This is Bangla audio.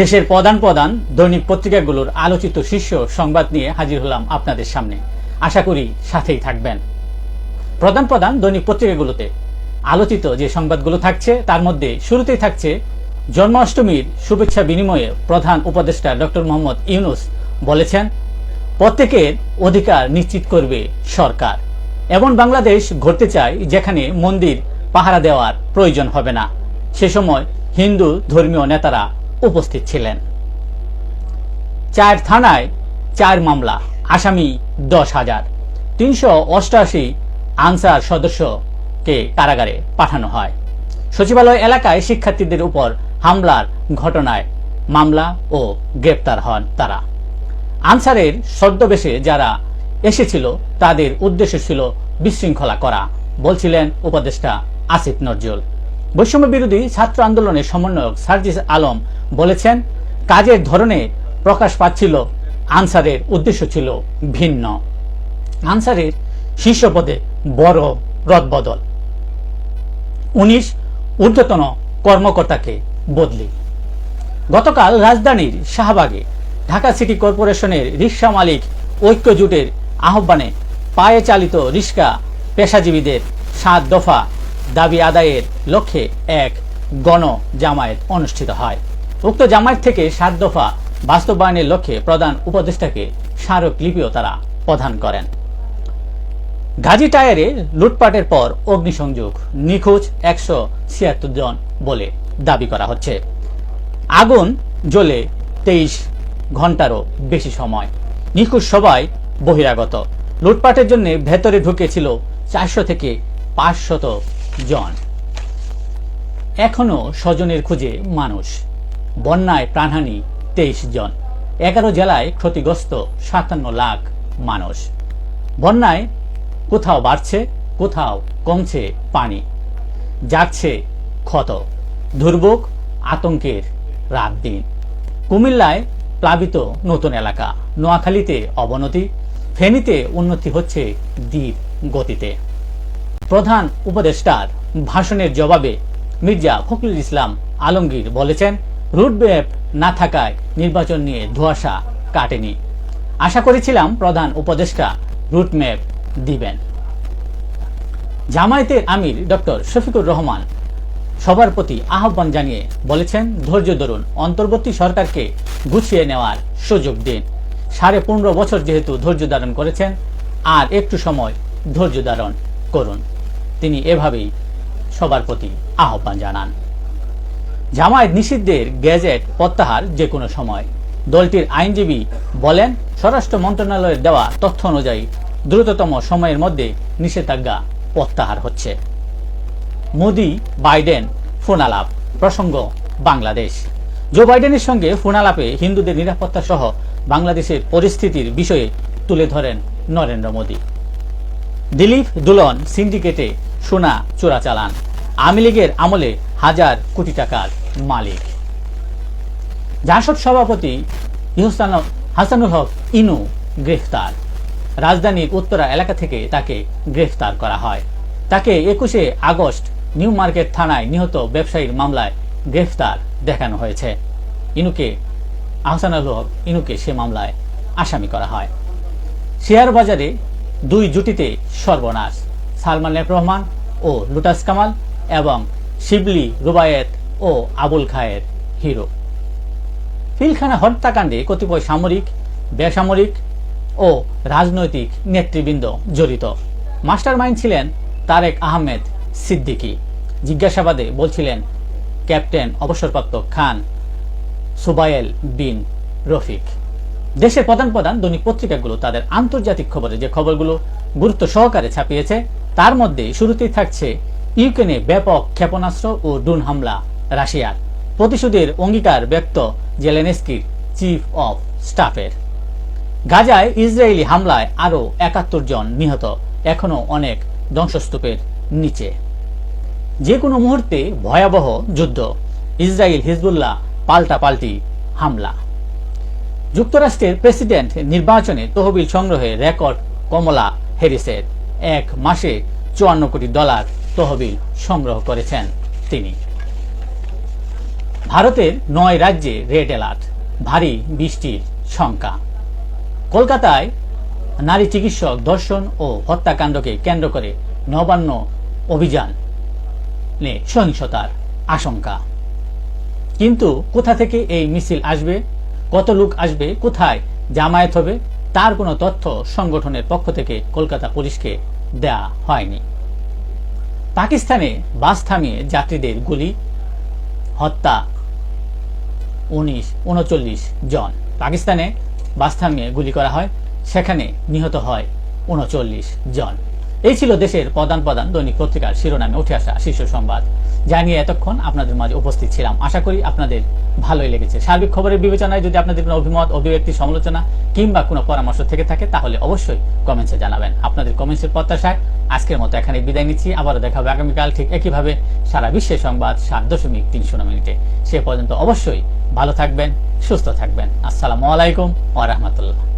দেশের প্রধান প্রধান দৈনিক পত্রিকাগুলোর আলোচিত শীর্ষ সংবাদ নিয়ে হাজির হলাম আপনাদের সামনে। আশা করি সাথেই থাকবেন। প্রধান প্রধান দৈনিক পত্রিকাগুলোতে আলোচিত যে সংবাদগুলো থাকছে, তার মধ্যে শুরুতেই থাকছে জন্মাষ্টমীর শুভেচ্ছা বিনিময়ে প্রধান উপদেষ্টা ডক্টর মোহাম্মদ ইউনুস বলেছেন, প্রত্যেকের অধিকার নিশ্চিত করবে সরকার। এমন বাংলাদেশ ঘটতে চায় যেখানে মন্দির পাহারা দেওয়ার প্রয়োজন হবে না। সে সময় হিন্দু ধর্মীয় নেতারা উপস্থিত ছিলেন। চার থানায় চার মামলা, আসামি দশ হাজার। তিনশো অষ্টআশি আনসার সদস্যকে কারাগারে পাঠানো হয়। সচিবালয় এলাকায় শিক্ষার্থীদের উপর হামলার ঘটনায় মামলা ও গ্রেপ্তার হন তারা। আনসারের ছদ্মবেশে যারা এসেছিল, তাদের উদ্দেশ্য ছিল বিশৃঙ্খলা করা, বলছিলেন উপদেষ্টা আসিফ নজরুল। বৈষম্য বিরোধী ছাত্র আন্দোলনের সমন্বয়ক সার্জিস আলম বলেছেন, কাজের ধরনে প্রকাশ পাচ্ছিল, আনসারের উদ্দেশ্য ছিল ভিন্ন। আনসারের শীর্ষ পদে বড় রদবদল। উনিশ, ঊর্ধ্বতন কর্মকর্তাকে বদলি। গতকাল রাজধানীর শাহবাগে ঢাকা সিটি কর্পোরেশনের রিক্সা মালিক ঐক্য জোটের আহ্বানে পায়ে চালিত রিক্সা পেশাজীবীদের সাত দফা দাবি আদায়ের লক্ষ্যে এক গণ জামায়াত অনুষ্ঠিত হয়। উক্ত জামায়াত থেকে সাত দফা বাস্তবায়নের লক্ষ্যে প্রধান উপদেষ্টাকে স্মারকলিপিও তারা প্রদান করেন। গাজী টায়ারে লুটপাটের পর অগ্নিসংযোগ নিখোঁজ একশো ছিয়াত্তর জন বলে দাবি করা হচ্ছে। আগুন জ্বলে তেইশ ঘন্টারও বেশি সময়। নিখোঁজ সবাই বহিরাগত। লুটপাটের জন্য ভেতরে ঢুকেছিল চারশো থেকে পাঁচশত জন। এখনও স্বজনের খুঁজে মানুষ। বন্যায় প্রাণহানি তেইশ জন। এগারো জেলায় ক্ষতিগ্রস্ত সাতান্ন লাখ মানুষ। বন্যায় কোথাও বাড়ছে, কোথাও কমছে পানি। যাচ্ছে ক্ষত। দুর্ভোগ আতঙ্কের রাত দিন। কুমিল্লায় প্লাবিত নতুন এলাকা। নোয়াখালীতে অবনতি। ফেনীতে উন্নতি হচ্ছে দ্বীপ গতিতে। প্রধান উপদেষ্টার ভাষণের জবাবে মির্জা ফখরুল ইসলাম আলমগীর বলেছেন, রুটম্যাপ না থাকায় নির্বাচন নিয়ে ধোঁয়াশা কাটেনি। আশা করেছিলাম প্রধান উপদেষ্টা রুটম্যাপ দিবেন। জামায়াতের আমির ডক্টর শফিকুর রহমান সবার প্রতি আহ্বান জানিয়ে বলেছেন, ধৈর্য ধরুন, অন্তর্বর্তী সরকারকে গুছিয়ে নেওয়ার সুযোগ দিন। সাড়ে পনেরো বছর যেহেতু ধৈর্য ধারণ করেছেন, আর একটু সময় ধৈর্য ধারণ করুন। তিনি এভাবেই সবার প্রতি আহ্বান জানান। জামায়াত নিষিদ্ধের গ্যাজেট প্রত্যাহার যে কোনো সময়। দলটির আইনজীবী বলেন, স্বরাষ্ট্র মন্ত্রণালয়ের দেওয়া তথ্য অনুযায়ী দ্রুততম সময়ের মধ্যে নিষেধাজ্ঞা প্রত্যাহার হচ্ছে। মোদি, বাইডেন, ফোনালাপ, প্রসঙ্গ, বাংলাদেশ। জো বাইডেনের সঙ্গে ফোনালাপে হিন্দুদের নিরাপত্তা সহ বাংলাদেশের পরিস্থিতির বিষয়ে তুলে ধরেন নরেন্দ্র মোদী। দিলীপ দুলন সিন্ডিকেটে সোনা চোরাচালান। আওয়ামী লীগের আমলে হাজার কোটি টাকার মালিক। জাসদ সভাপতি ইহসান হাসানুল হক ইনু গ্রেফতার। রাজধানীর উত্তরা এলাকা থেকে তাকে গ্রেফতার করা হয়। তাকে একুশে আগস্ট নিউ মার্কেট থানায় নিহত ব্যবসায়ীর মামলায় গ্রেফতার দেখানো হয়েছে। ইনুকে, আহসানুল হক ইনুকে সে মামলায় আসামি করা হয়। শেয়ার বাজারে দুই জুটিতে সর্বনাশ। সালমান এফ রহমান ও লুটাস কামাল এবং শিবলি রুবায়েত ও আবুল খায়ের হিরো। পিলখানা হত্যাকাণ্ডে কতিপয় সামরিক, বেসামরিক ও রাজনৈতিক নেতৃবৃন্দ জড়িত। মাস্টার মাইন্ড ছিলেন তারেক আহমেদ সিদ্দিকী। জিজ্ঞাসাবাদে বলছিলেন, ক্যাপ্টেন অবসরপ্রাপ্ত খান সুবায়েল বিন রফিক। দেশের প্রধান প্রধান দৈনিক পত্রিকাগুলো তাদের আন্তর্জাতিক খবরে যে খবরগুলো গুরুত্ব সহকারে ছাপিয়েছে তার মধ্যে শুরুতেই থাকছে ইউক্রেনে ব্যাপক ক্ষেপণাস্ত্র ও ড্রোন হামলা, রাশিয়ার। প্রতিশোধের অঙ্গীকার ব্যক্ত জেলেনেস্কির চিফ অফ স্টাফের। গাজায় ইসরায়েলি হামলায় আরও একাত্তর জন নিহত, এখনও অনেক ধ্বংসস্তূপের নিচে। যে কোনো মুহূর্তে ভয়াবহ যুদ্ধ, ইসরায়েল হিজবুল্লাহ পাল্টাপাল্টি হামলা। যুক্তরাষ্ট্রের প্রেসিডেন্ট নির্বাচনে তহবিল সংগ্রহে রেকর্ড কমলা হ্যারিসের। এক মাসে চুয়ান্ন কোটি ডলার তহবিল সংগ্রহ করেছেন তিনি। ভারতের নয় রাজ্যে রেড অ্যালার্ট, ভারী বৃষ্টির শঙ্কা। কলকাতায় নারী চিকিৎসক দর্শন ও হত্যাকাণ্ডকে কেন্দ্র করে নবান্ন অভিযান সহিংসতার আশঙ্কা। কিন্তু কোথা থেকে এই মিছিল আসবে? কত লোক আসবে? কোথায় জামায়াত হবে? তার কোনো তথ্য সংগঠনের পক্ষ থেকে কলকাতা পুলিশকে দেয়া হয়নি। পাকিস্তানে বাস থামিয়ে যাত্রীদের গুলি, হত্যা, উনিশ, উনচল্লিশ জন। পাকিস্তানে বাস থামিয়ে গুলি করা হয়, সেখানে নিহত হয় উনচল্লিশ জন। এই ছিল দেশের প্রধান প্রধান দৈনিক পত্রিকার শিরোনামে উঠে আসা শীর্ষ সংবাদ। জানিয়ে এতক্ষণ আপনাদের মাঝে উপস্থিত ছিলাম। আশা করি আপনাদের ভালোই লেগেছে। সার্বিক খবরের বিবেচনায় যদি আপনাদের কোনো অভিমত, অভিব্যক্তি, সমালোচনা কিংবা কোনো পরামর্শ থেকে থাকে, তাহলে অবশ্যই কমেন্টসে জানাবেন। আপনাদের কমেন্টসের প্রত্যাশায় আজকের মতো এখানে বিদায় নিচ্ছি। আবারও দেখা হবে আগামীকাল ঠিক একইভাবে সারা বিশ্বের সংবাদ সাত দশমিক তিনশো মিনিটে। সে পর্যন্ত অবশ্যই ভালো থাকবেন, সুস্থ থাকবেন। আসসালামু আলাইকুম ওয়া রাহমাতুল্লাহ।